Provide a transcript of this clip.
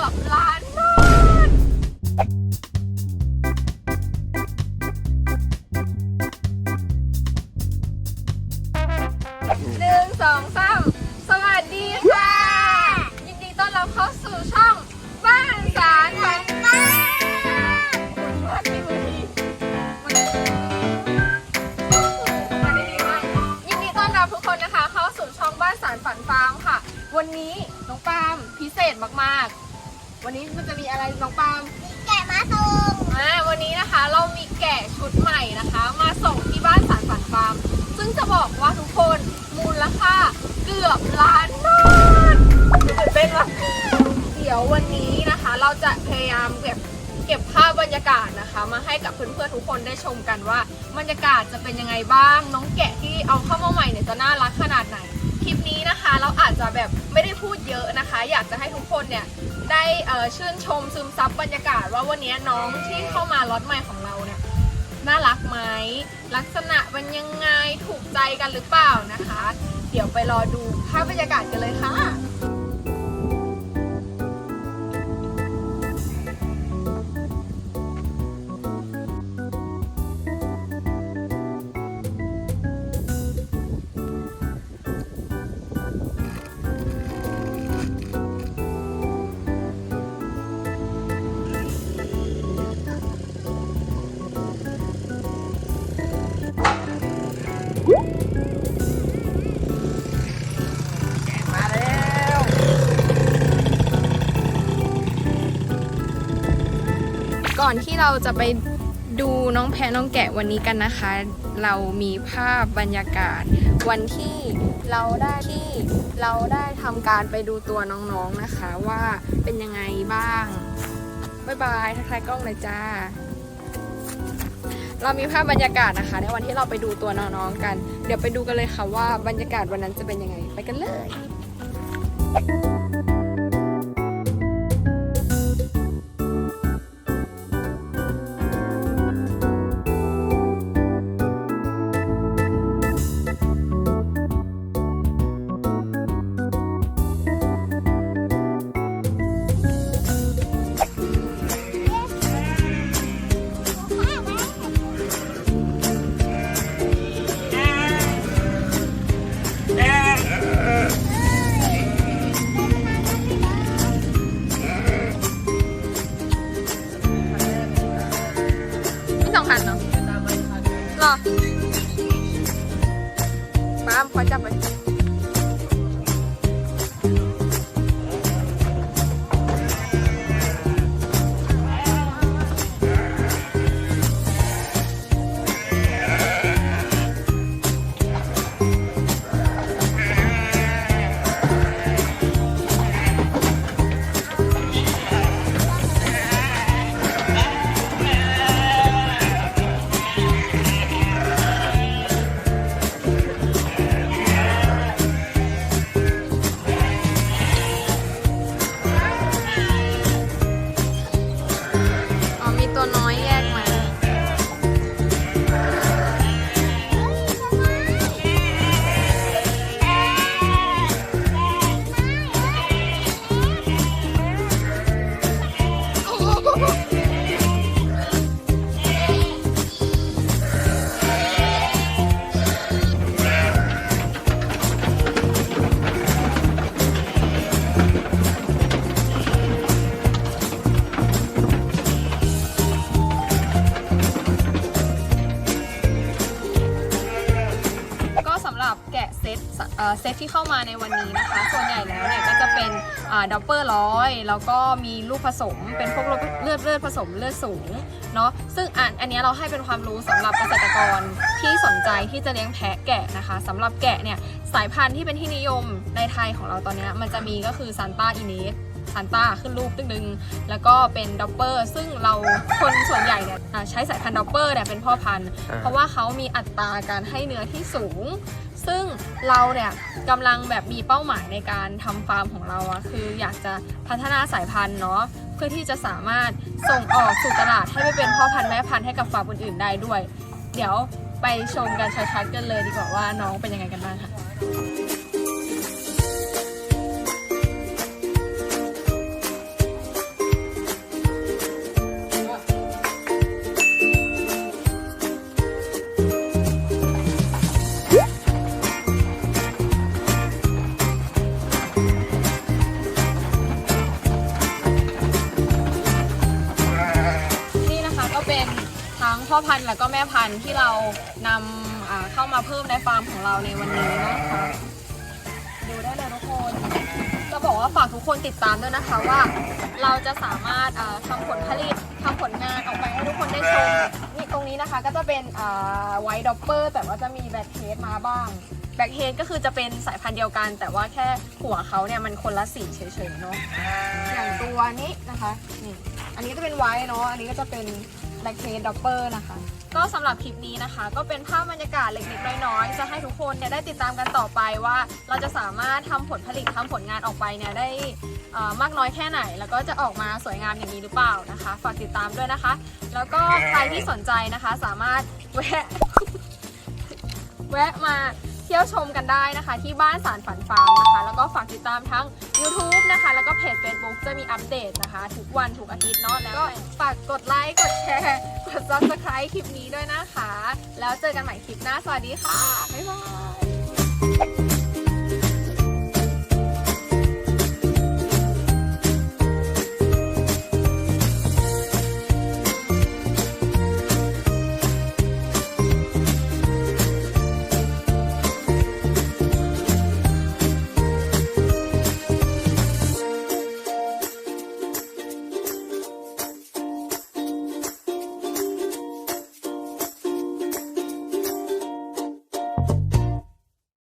กือบล้านบาทหนึ่งสองสามสวัสดีค่ะ ยินดีต้อนรับเข้าสู่ช่องบ้านสารฝันฟ้าคุณมาที่วันนี้วันนี้มาได้ดีมากยินดีต้อนรับทุกคนนะคะ เข้าสู่ช่องบ้านสารฝันฟาร์มค่ะ วันนี้น้องปาล์มพิเศษมากๆ วันนี้มันจะมีอะไรน้องปาล์มแกะมาตรงอ่าวันนี้นะคะเรามีแกะชุดใหม่นะคะ มาส่งที่บ้านสารฝันฟาร์มซึ่งจะบอกว่าทุกคนมูลค่าเกือบล้านบาทตื่นเต้นปะเดี๋ยววันนี้นะคะ เราจะพยายามเก็บเก็บภาพบรรยากาศนะคะ มาให้กับเพื่อนๆทุกคนได้ชมกันว่าบรรยากาศจะเป็นยังไงบ้าง น้องแกะที่เอาเข้ามาใหม่เนี่ยจะน่ารักขนาดไหน คลิปนี้นะคะเราอาจจะแบบไม่ได้พูดเยอะนะคะ อยากจะให้ทุกคนเนี่ยได้ชื่นชมซึมซับบรรยากาศ ว่าวันนี้น้องที่เข้ามาล็อตใหม่ของเราเนี่ยน่ารักไหมลักษณะเป็นยังไงถูกใจกันหรือเปล่านะคะ เดี๋ยวไปรอดูภาพบรรยากาศกันเลยค่ะ อนที่เราจะไปดูน้องแพะน้องแกะวันนี้กันนะคะ เรามีภาพบรรยากาศ วันที่เราได้ที่เราได้ทำการไปดูตัวน้องๆนะคะว่าเป็นยังไงบ้างบ๊ายบายทักทายกล้องเลยจ้า เรามีภาพบรรยากาศนะคะ ในวันที่เราไปดูตัวน้องๆกัน เดี๋ยวไปดูกันเลยค่ะว่าบรรยากาศวันนั้นจะเป็นยังไง ไปกันเลย เซตที่เข้ามาในวันนี้นะคะ ส่วนใหญ่แล้วเนี่ยก็จะเป็นดับเบิลร้อยแล้วก็มีลูกผสมเป็นพวกเลือดเลือดผสมเลือดสูงเนาะซึ่งอันอันนี้เราให้เป็นความรู้สำหรับเกษตรกรที่สนใจที่จะเลี้ยงแพะแกะนะคะสำหรับแกะเนี่ยสายพันธุ์ที่เป็นที่นิยมในไทยของเราตอนนี้มันจะมีก็คือซานต้าอินเนส ซานต้าขึ้นรูปตึ้งนึง แล้วก็เป็นดอปเปอร์ ซึ่งเราคนส่วนใหญ่เนี่ยอ่าใช้สายพันธุ์ดอปเปอร์เนี่ยเป็นพ่อพันธุ์ เพราะว่าเขามีอัตราการให้เนื้อที่สูง ซึ่งเราเนี่ยกำลังแบบมีเป้าหมายในการทำฟาร์มของเราอะคืออยากจะพัฒนาสายพันธุ์เนาะเพื่อที่จะสามารถส่งออกสู่ตลาดให้ไปเป็นพ่อพันธุ์แม่พันธุ์ให้กับฟาร์มอื่นๆได้ด้วย เดี๋ยวไปชมกันชัดๆกันเลยดีกว่าว่าน้องเป็นยังไงกันบ้างค่ะ พันแล้วก็แม่พันธุ์ที่เรานำเข้ามาเพิ่มในฟาร์มของเราในวันนี้นะคะดูได้เลยทุกคนจะบอกว่าฝากทุกคนติดตามด้วยนะคะว่า เราจะสามารถาทำผลผลิตทำผลงานออกไปให้ทุกคนได้ชมนี่ตรงนี้นะคะก็จะเป็นไวท์ดอปเปอร์แต่ว่าจะมีแบ็คเฮดมาบ้างแบ็คเฮดก็คือจะเป็นสายพันธุ์เดียวกัน แต่ว่าแค่หัวเขาเนี่ยมันคนละสีเฉยๆเนาะอย่างตัวนี้นะคะนี่อันนี้ก็จะเป็นไวท์เนาะอันนี้ก็จะเป็น แบ็คเฮดดอปเปอร์นะคะ ก็สำหรับคลิปนี้นะคะ ก็เป็นภาพบรรยากาศเล็กๆน้อยๆจะให้ทุกคนเนี่ยได้ติดตามกันต่อไปว่า เราจะสามารถทำผลผลิตทำผลงานออกไปเนี่ยได้เอ่อมากน้อยแค่ไหน แล้วก็จะออกมาสวยงามอย่างนี้หรือเปล่านะคะ ฝากติดตามด้วยนะคะ แล้วก็ใครที่สนใจนะคะสามารถแวะ แวะมา ที่ยวชมกันได้นะคะ ที่บ้านสารฝันฟาร์มนะคะ แล้วก็ฝากติดตามทั้ง YouTube นะคะ แล้วก็เพจ Facebook จะมีอัปเดตนะคะ ทุกวันทุกอาทิตย์เนาะแล้วก็ฝากกดไลค์กดแชร์กด Subscribe คลิปนี้ด้วยนะคะ แล้วเจอกันใหม่คลิปหน้าสวัสดีค่ะบ๊ายบาย